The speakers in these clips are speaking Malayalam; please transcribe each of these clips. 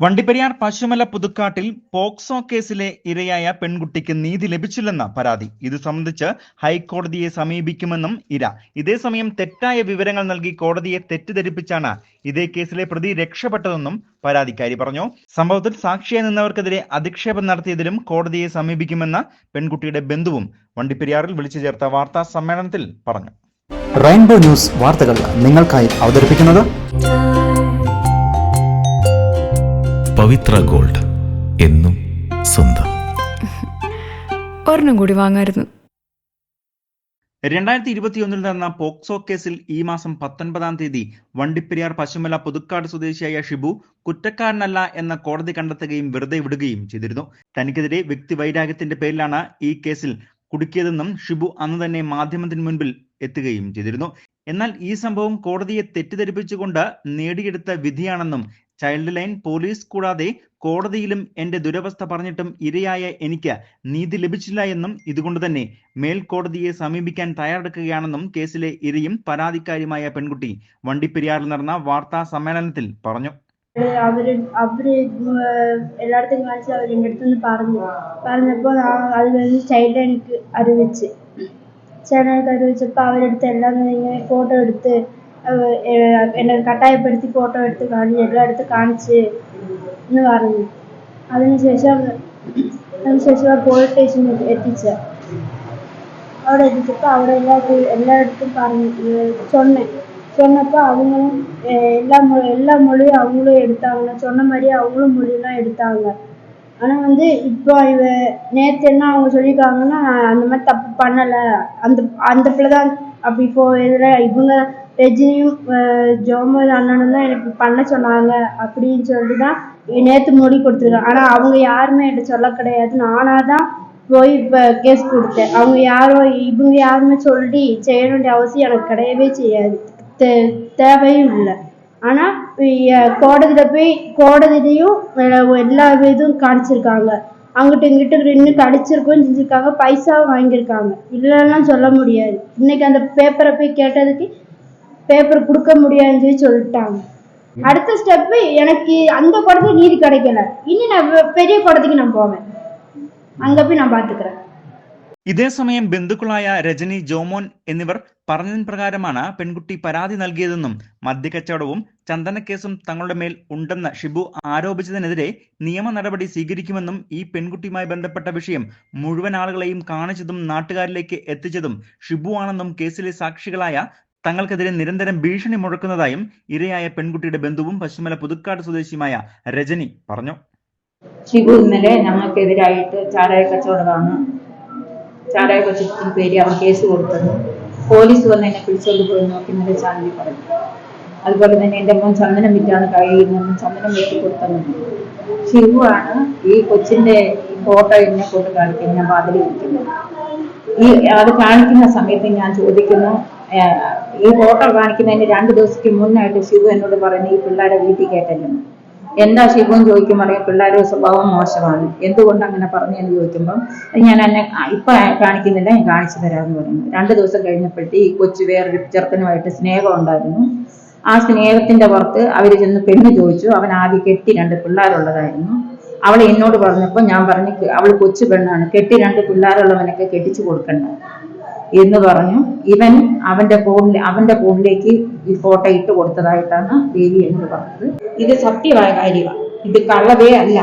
വണ്ടിപ്പെരിയാർ പശുമല പുതുക്കാട്ടിൽ പോക്സോ കേസിലെ ഇരയായ പെൺകുട്ടിക്ക് നീതി ലഭിച്ചില്ലെന്ന പരാതി. ഇത് സംബന്ധിച്ച് ഹൈക്കോടതിയെ സമീപിക്കുമെന്നും ഇര. ഇതേസമയം തെറ്റായ വിവരങ്ങൾ നൽകി കോടതിയെ തെറ്റിദ്ധരിപ്പിച്ചാണ് ഇതേ കേസിലെ പ്രതി രക്ഷപ്പെട്ടതെന്നും പരാതിക്കാരി പറഞ്ഞു. സംഭവത്തിൽ സാക്ഷിയായി നിന്നവർക്കെതിരെ അധിക്ഷേപം നടത്തിയതിലും കോടതിയെ സമീപിക്കുമെന്ന പെൺകുട്ടിയുടെ ബന്ധുവും വണ്ടിപ്പെരിയാറിൽ വിളിച്ചു ചേർത്ത വാർത്താ സമ്മേളനത്തിൽ പറഞ്ഞു. റെയിൻബോ ന്യൂസ് വാർത്തകൾ നിങ്ങൾക്കായി അവതരിപ്പിക്കുന്നത് പവിത്ര ഗോൾഡ് എന്നും സ്വന്തം. ഒരെണ്ണം കൂടി വാങ്ങായിരുന്നു. രണ്ടായിരത്തി ഇരുപത്തിയൊന്നിൽ നടന്ന പോക്സോ കേസിൽ ഈ മാസം പത്തൊൻപതാം തീയതി വണ്ടിപ്പെരിയാർ പശുമല പുതുക്കാട് സ്വദേശിയായ ഷിബു കുറ്റക്കാരനല്ല എന്ന കോടതി കണ്ടെത്തുകയും വെറുതെ വിടുകയും ചെയ്തിരുന്നു. തനിക്കെതിരെ വ്യക്തിവൈരാഗ്യത്തിന്റെ പേരിലാണ് ഈ കേസിൽ കുടുക്കിയതെന്നും ഷിബു അന്ന് തന്നെ മാധ്യമത്തിന് മുൻപിൽ എത്തുകയും ചെയ്തിരുന്നു. എന്നാൽ ഈ സംഭവം കോടതിയെ തെറ്റിദ്ധരിപ്പിച്ചുകൊണ്ട് നേടിയെടുത്ത വിധിയാണെന്നും ചൈൽഡ് ലൈൻ പോലീസ് കൂടാതെ കോടതിയിലും എന്റെ ദുരവസ്ഥ പറഞ്ഞിട്ടും ഇരയായ എനിക്ക് നീതി ലഭിച്ചില്ല എന്നും ഇതുകൊണ്ട് തന്നെ മേൽക്കോടതിയെ സമീപിക്കാൻ തയ്യാറെടുക്കുകയാണെന്നും കേസിലെ ഇരയും പരാതിക്കാരിയുമായ പെൺകുട്ടി വണ്ടിപ്പെരിയാറിൽ നടന്ന വാർത്താ സമ്മേളനത്തിൽ പറഞ്ഞു. അവർ അവർ എല്ലായിടത്തും കാണിച്ച് അവർ എന്റെ പറഞ്ഞു. പറഞ്ഞപ്പോൾ അത് ചൈൽഡ് എനിക്ക് അറിയിച്ച് ചൈൽഡ് എനിക്ക് അറിവിച്ചപ്പോൾ അവരെടുത്ത് എല്ലാം ഇങ്ങനെ ഫോട്ടോ എടുത്ത് അവ- ഏഹ് എന്നെ കട്ടായപ്പെടുത്തി ഫോട്ടോ എടുത്ത് കാണിച്ച് എല്ലായിടത്തും കാണിച്ച് എന്ന് പറഞ്ഞു അതിനുശേഷം അതിനുശേഷം പോലീസ് സ്റ്റേഷനിൽ എത്തിച്ച് അവിടെ എത്തിച്ചപ്പോൾ അവിടെ എല്ലാവർക്കും എല്ലായിടത്തും പറഞ്ഞു ഏഹ് சொன்னேன் சொன்னப்போ அவங்களும் அஹ் எல்லா மொ எல்லா மொழியும் அவங்களும் எடுத்தாங்க சொன்ன மாதிரியே அவங்களும் மொழியெல்லாம் எடுத்தாங்க ஆனால் வந்து இப்போ இவ நேற்று என்ன அவங்க சொல்லியிருக்காங்கன்னா நான் அந்த மாதிரி தப்பு பண்ணலை அந்த அந்த பிள்ளை தான் அப்படி இப்போ இதில் இவங்க ரஜினியும் ஜோமர் அண்ணனும் தான் எனக்கு பண்ண சொன்னாங்க அப்படின்னு சொல்லிட்டு தான் நேற்று மொழி கொடுத்துருக்காங்க. ஆனால் அவங்க யாருமே என்கிட்ட சொல்ல கிடையாது. நானாக தான் போய் இப்போ கேஸ் கொடுத்தேன். அவங்க யாரும் இவங்க யாருமே சொல்லி செய்ய வேண்டிய அவசியம் எனக்கு கிடையவே செய்யாது. தே தேவையும் இல்லை. ஆனால் கோடதியில போய் கோடதியிலையும் எல்லா இதுவும் காணிச்சிருக்காங்க அங்கிட்டு இங்கிட்ட நின்று கடிச்சிருக்கவும் செஞ்சுருக்காங்க. பைசாவும் வாங்கியிருக்காங்க. இல்லைன்னா சொல்ல முடியாது. இன்னைக்கு அந்த பேப்பரை போய் கேட்டதுக்கு பேப்பர் கொடுக்க முடியாதுன்னு சொல்லி சொல்லிட்டாங்க அடுத்த ஸ்டெப்பு எனக்கு அந்த குடத்துல நீதி கிடைக்கல இனி நான் வெ- பெரிய குடத்துக்கு நான் போவேன் அங்கே போய் நான் பார்த்துக்கிறேன் ഇതേസമയം ബന്ധുക്കളായ രജനി ജോമോൻ എന്നിവർ പറഞ്ഞതിൻ പ്രകാരമാണ് പെൺകുട്ടി പരാതി നൽകിയതെന്നും മദ്യക്കച്ചവടവും ചന്ദനക്കേസും തങ്ങളുടെ മേൽ ഉണ്ടെന്ന് ഷിബു ആരോപിച്ചതിനെതിരെ നിയമ നടപടി സ്വീകരിക്കുമെന്നും ഈ പെൺകുട്ടിയുമായി ബന്ധപ്പെട്ട വിഷയം മുഴുവൻ ആളുകളെയും കാണിച്ചതും നാട്ടുകാരിലേക്ക് എത്തിച്ചതും ഷിബു ആണെന്നും കേസിലെ സാക്ഷികളായ തങ്ങൾക്കെതിരെ നിരന്തരം ഭീഷണി മുഴക്കുന്നതായും ഇരയായ പെൺകുട്ടിയുടെ ബന്ധുവും പശ്ചിമല പുതുക്കാട് സ്വദേശിയുമായ രജനി പറഞ്ഞു. ശിവു ഇന്നലെ ഞങ്ങൾക്കെതിരായിട്ട് ചാരായ കച്ചവടമാണ്. ചാരായ കച്ചവടത്തിന് പേര് അവർ കേസ് കൊടുത്തത്. പോലീസ് വന്ന് എന്നെ പിടിച്ചോണ്ട് പോയി നോക്കി ഇന്നലെ പറഞ്ഞു. അതുപോലെ തന്നെ എന്റെ മോൻ ചന്ദനം വിറ്റാണ് കഴിയുന്നതെന്ന് ചന്ദനം വെട്ടി കൊടുത്തത്. ആണ് ഈ കൊച്ചിന്റെ ഫോട്ടോ എന്നെ കൊണ്ട് കാണിക്കുന്നത്. ഞാൻ വാതിൽ ഈ അത് കാണിക്കുന്ന സമയത്ത് ഞാൻ ചോദിക്കുന്നു ഈ ഫോട്ടോ കാണിക്കുന്നതിന് രണ്ട് ദിവസത്തേക്ക് മുന്നായിട്ട് ശിവു എന്നോട് പറയുന്നത് ഈ പിള്ളേരെ വീട്ടിൽ കയറ്റല്ലെന്ന് എന്താ ശിവു ചോദിക്കുമ്പോൾ പറയാം പിള്ളേരുടെ സ്വഭാവം മോശമാണ്. എന്തുകൊണ്ട് അങ്ങനെ പറഞ്ഞു എന്ന് ചോദിക്കുമ്പോൾ ഞാൻ എന്നെ ഇപ്പൊ കാണിക്കുന്നില്ല ഞാൻ കാണിച്ചു തരാമെന്ന് പറയുന്നു രണ്ട് ദിവസം കഴിഞ്ഞപ്പോഴത്തെ ഈ കൊച്ചു വേറൊരു ചെറുക്കനുമായിട്ട് സ്നേഹം ഉണ്ടായിരുന്നു. ആ സ്നേഹത്തിന്റെ പുറത്ത് അവർ ചെന്ന് പെണ്ണ് ചോദിച്ചു. അവൻ ആദ്യം കെട്ടി രണ്ട് പിള്ളേരുള്ളതായിരുന്നു. അവൾ എന്നോട് പറഞ്ഞപ്പോൾ ഞാൻ പറഞ്ഞു അവൾ കൊച്ചു പെണ്ണാണ്. കെട്ടി രണ്ട് പിള്ളേരുള്ളവനൊക്കെ കെട്ടിച്ചു കൊടുക്കണ്ട. എന്ന് പറഞ്ഞു. ഇവൻ അവന്റെ ഫോണിൽ അവന്റെ ഫോണിലേക്ക് ഈ ഫോട്ടോ ഇട്ട് കൊടുത്തതായിട്ടാണ് ദേവി എന്ന് പറഞ്ഞത്. ഇത് സത്യമായ കാര്യമാണ്. ഇത് കള്ളവേ അല്ല.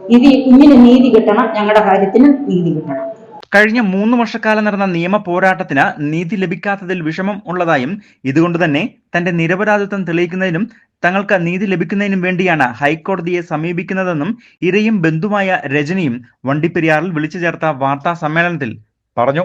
ഇത് കുഞ്ഞിന് നീതി കിട്ടണം ഞങ്ങളുടെ കാര്യത്തിന് നീതി കിട്ടണം. കഴിഞ്ഞ മൂന്ന് വർഷക്കാലം നടന്ന നിയമ പോരാട്ടത്തിന് നീതി ലഭിക്കാത്തതിൽ വിഷമം ഉള്ളതായും ഇതുകൊണ്ട് തന്നെ തന്റെ നിരപരാധിത്വം തെളിയിക്കുന്നതിനും തങ്ങൾക്ക് നീതി ലഭിക്കുന്നതിനും വേണ്ടിയാണ് ഹൈക്കോടതിയെ സമീപിക്കുന്നതെന്നും ഇരയും ബന്ധുമായ രജനിയും വണ്ടിപ്പെരിയാറിൽ വിളിച്ചു ചേർത്ത വാർത്താ സമ്മേളനത്തിൽ പറഞ്ഞു.